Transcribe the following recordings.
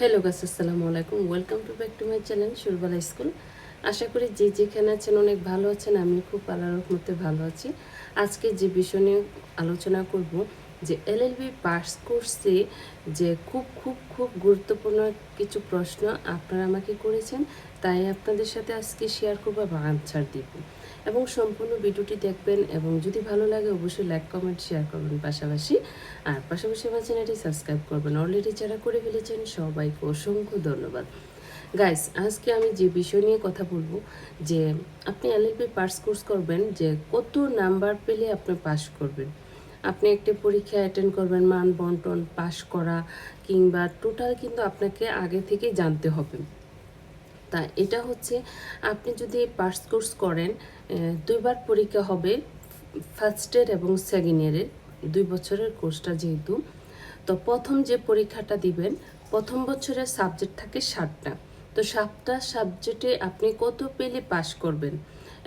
Hello গাছ আসসালামু আলাইকুম welcome to back to my channel Surobala school আশা করি যে যেখানে আছেন অনেক ভালো আছেন আমি খুব আল্লাহর মধ্যে ভালো আছি। আজকে যে বিষয় নিয়ে আলোচনা করব, যে এলএলবি পাস কোর্সে যে খুব খুব খুব গুরুত্বপূর্ণ কিছু প্রশ্ন আপনারা আমাকে করেছেন, তাই আপনাদের সাথে আজকে শেয়ার করব বা আনসার দিব। এবং সম্পূর্ণ ভিডিওটি দেখবেন এবং যদি ভালো লাগে অবশ্যই লাইক কমেন্ট শেয়ার করবেন পাশাপাশি। আর পাশাপাশি আমার চ্যানেলটি সাবস্ক্রাইব করবেন। অলরেডি যারা করে ফেলেছেন, সবাইকে অসংখ্য ধন্যবাদ। গাইস আজকে আমি যে বিষয় নিয়ে কথা বলব, যে আপনি এলএলবি পাস কোর্স করবেন, যে কত নাম্বার পেলে আপনি পাস করবেন। আপনি একটি পরীক্ষা অ্যাটেন্ড করবেন, মান বন্টন পাস করা, কিংবা টোটাল কিন্তু আপনাকে আগে থেকে জানতে হবে। তা এটা হচ্ছে আপনি যদি পাস কোর্স করেন দুইবার পরীক্ষা হবে ফার্স্ট ইয়ার এবং সেকেন্ড ইয়ারের, দুই বছরের কোর্সটা যেহেতু। তো প্রথম যে পরীক্ষাটা দিবেন, প্রথম বছরের সাবজেক্ট থাকে সাতটা। তো সাতটা সাবজেক্টে আপনি কত পেলে পাশ করবেন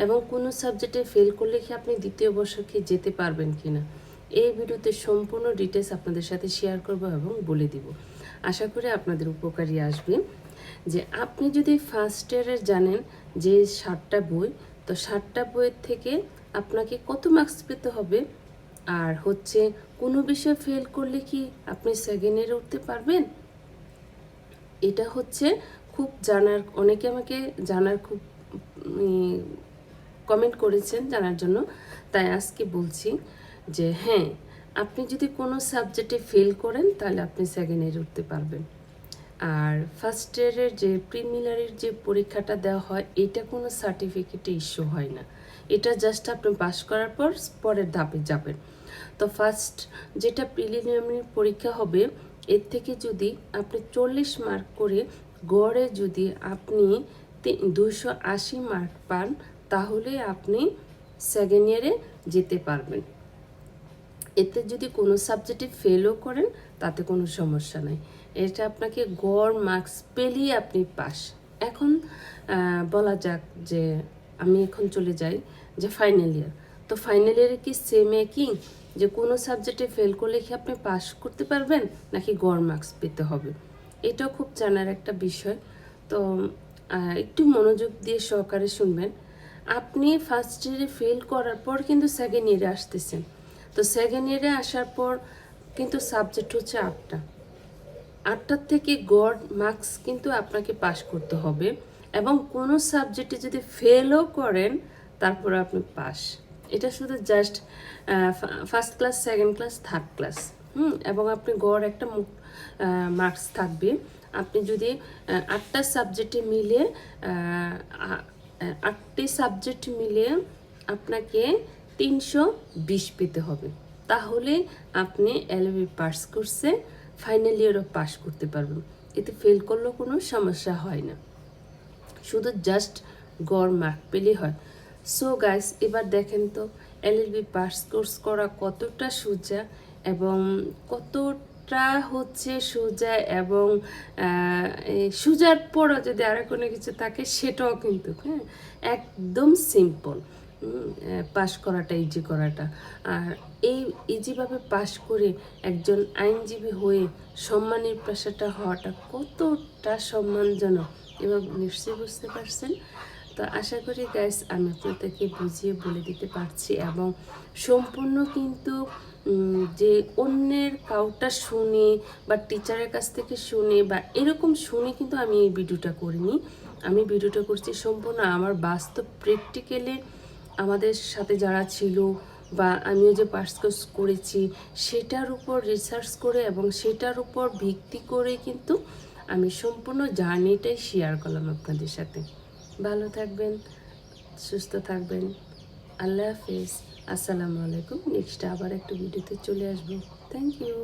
এবং কোনো সাবজেক্টে ফেল করলে কি আপনি দ্বিতীয় বর্ষকে যেতে পারবেন কিনা, এই ভিডিওতে সম্পূর্ণ ডিটেলস আপনাদের সাথে শেয়ার করব এবং বলে দিব। আশা করি আপনাদের উপকারী আসবে। যে আপনি যদি ফার্স্ট ইয়ারের জানেন যে ষাটটা বই, তো ষাটটা বইয়ের থেকে আপনাকে কত মার্কস পেতে হবে? আর হচ্ছে কোনো বিষয়ে ফেল করলে কি আপনি সেকেন্ড ইয়ারে উঠতে পারবেন? এটা হচ্ছে খুব জানার, অনেকে আমাকে জানার খুব কমেন্ট করেছেন জানার জন্য। তাই আজকে বলছি যে হ্যাঁ আপনি যদি কোনো সাবজেক্টে ফেল করেন তাহলে আপনি সেকেন্ড ইয়ারে উঠতে পারবেন। আর ফার্স্ট ইয়ারের যে প্রিমিলারির যে পরীক্ষাটা দেওয়া হয়, এটা কোনো সার্টিফিকেটে ইস্যু হয় না। এটা জাস্ট আপনি পাস করার পর পরের ধাপে যাবেন। তো ফার্স্ট যেটা প্রিলিমিনারি পরীক্ষা হবে, এর থেকে যদি আপনি চল্লিশ মার্ক করে গড়ে যদি আপনি দুশো আশি মার্ক পান, তাহলে আপনি সেকেন্ড ইয়ারে যেতে পারবেন। এতে যদি কোনো সাবজেক্টে ফেলও করেন, তাতে কোনো সমস্যা নাই। এটা আপনাকে গড় মার্কস পেলেই আপনি পাস। এখন বলা যাক যে আমি এখন চলে যাই যে ফাইনাল ইয়ার তো ফাইনাল ইয়ারে কি সেম একই? যে কোনো সাবজেক্টে ফেল করলে কি আপনি পাস করতে পারবেন? নাকি গড় মার্কস পেতে হবে? এটাও খুব জানার একটা বিষয়। তো একটু মনোযোগ দিয়ে সহকারে শুনবেন। আপনি ফার্স্ট ইয়ারে ফেল করার পর কিন্তু সেকেন্ড ইয়ারে আসতেছেন। তো সেকেন্ড ইয়ারে আসার পর কিন্তু সাবজেক্ট হচ্ছে আটটা। আটটার থেকে গড় মার্কস কিন্তু আপনাকে পাস করতে হবে এবং কোনো সাবজেক্টে যদি ফেলও করেন, তারপরে আপনি পাস এটা শুধু just first class second class third class হুম? এবং আপনি গড় একটা মার্কস থাকবে। আপনি যদি আটটা সাবজেক্টে মিলে আটটি সাবজেক্ট মিলে আপনাকে তিনশো বিশ পেতে হবে। তাহলে আপনি এলএবি পাস কোর্সে ফাইনাল ইয়ারও পাস করতে পারবেন এতে ফেল করলেও কোনো সমস্যা হয় না। শুধু জাস্ট গড় মার্ক পেলেই হয়। সো গাইস এবার দেখেন তো এলএলবি পাস কোর্স করা কতটা সোজা এবং কতটা হচ্ছে সোজা এবং সোজার পরও যদি আরও কোনো কিছু থাকে, সেটাও কিন্তু হ্যাঁ একদম সিম্পল পাশ করাটা ইজি করাটা। আর এই ইজিভাবে পাশ করে একজন আইনজীবী হয়ে সম্মানের পেশাটা হওয়াটা কতটা সম্মানজনক এবার নিশ্চয়ই বুঝতে পারছেন? তো আশা করি গাইস আমি আপনাদেরকে বুঝিয়ে বলে দিতে পারছি এবং সম্পূর্ণ কিন্তু যে অন্যের কাউটা শুনে বা টিচারের কাছ থেকে শুনে বা এরকম শুনে কিন্তু আমি এই ভিডিওটা করিনি। আমি ভিডিওটা করছি সম্পূর্ণ আমার বাস্তব প্র্যাকটিক্যালে আমাদের সাথে যারা ছিল বা আমিও যে পাস কোর্স করেছি, সেটার উপর রিসার্চ করে এবং সেটার উপর ভিত্তি করে কিন্তু আমি সম্পূর্ণ জার্নিটাই শেয়ার করলাম আপনাদের সাথে। ভালো থাকবেন, সুস্থ থাকবেন। আল্লাহ হাফিজ। আসসালামু আলাইকুম। নেক্সট আবার একটা ভিডিওতে চলে আসব। Thank you